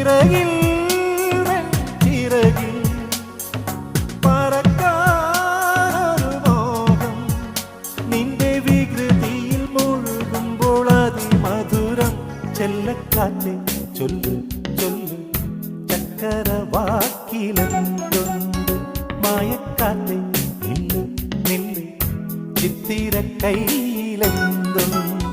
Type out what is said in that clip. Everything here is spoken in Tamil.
சிறகில் சிறகில் பறக்காரு மோகம் நின்றே விகிருதியில் முழுகும் பொழுதி மதுரம் செல்ல காற்றே சொல்லு சொல்லு சக்கர வாக்கிலந்தொண்டு மாயக்காற்றே நில்லு நில்லு சித்திர கையிலந்தொண்டு